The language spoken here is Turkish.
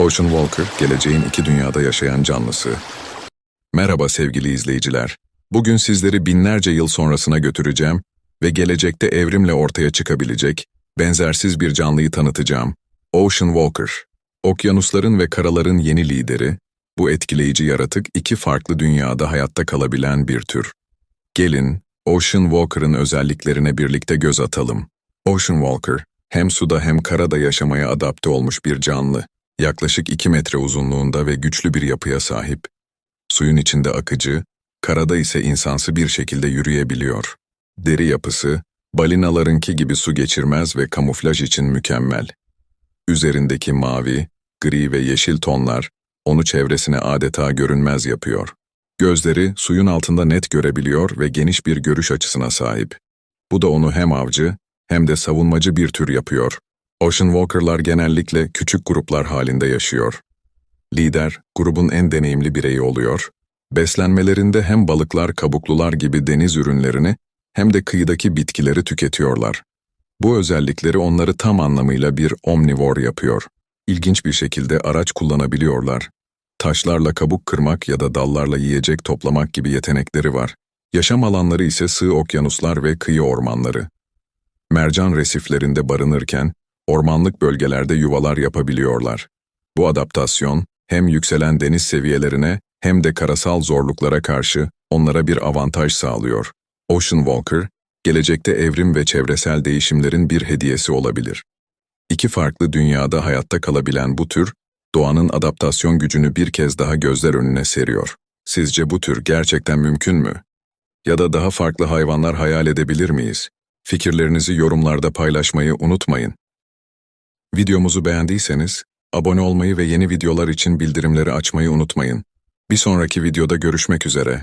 Ocean Walker, geleceğin iki dünyada yaşayan canlısı. Merhaba sevgili izleyiciler. Bugün sizleri binlerce yıl sonrasına götüreceğim ve gelecekte evrimle ortaya çıkabilecek, benzersiz bir canlıyı tanıtacağım. Ocean Walker, okyanusların ve karaların yeni lideri, bu etkileyici yaratık iki farklı dünyada hayatta kalabilen bir tür. Gelin, Ocean Walker'ın özelliklerine birlikte göz atalım. Ocean Walker, hem suda hem karada yaşamaya adapte olmuş bir canlı. Yaklaşık 2 metre uzunluğunda ve güçlü bir yapıya sahip. Suyun içinde akıcı, karada ise insansı bir şekilde yürüyebiliyor. Deri yapısı, balinalarınki gibi su geçirmez ve kamuflaj için mükemmel. Üzerindeki mavi, gri ve yeşil tonlar, onu çevresine adeta görünmez yapıyor. Gözleri suyun altında net görebiliyor ve geniş bir görüş açısına sahip. Bu da onu hem avcı hem de savunmacı bir tür yapıyor. Ocean Walker'lar genellikle küçük gruplar halinde yaşıyor. Lider, grubun en deneyimli bireyi oluyor. Beslenmelerinde hem balıklar, kabuklular gibi deniz ürünlerini hem de kıyıdaki bitkileri tüketiyorlar. Bu özellikleri onları tam anlamıyla bir omnivor yapıyor. İlginç bir şekilde araç kullanabiliyorlar. Taşlarla kabuk kırmak ya da dallarla yiyecek toplamak gibi yetenekleri var. Yaşam alanları ise sığ okyanuslar ve kıyı ormanları. Mercan resiflerinde barınırken, ormanlık bölgelerde yuvalar yapabiliyorlar. Bu adaptasyon, hem yükselen deniz seviyelerine hem de karasal zorluklara karşı onlara bir avantaj sağlıyor. Ocean Walker, gelecekte evrim ve çevresel değişimlerin bir hediyesi olabilir. İki farklı dünyada hayatta kalabilen bu tür, doğanın adaptasyon gücünü bir kez daha gözler önüne seriyor. Sizce bu tür gerçekten mümkün mü? Ya da daha farklı hayvanlar hayal edebilir miyiz? Fikirlerinizi yorumlarda paylaşmayı unutmayın. Videomuzu beğendiyseniz, abone olmayı ve yeni videolar için bildirimleri açmayı unutmayın. Bir sonraki videoda görüşmek üzere.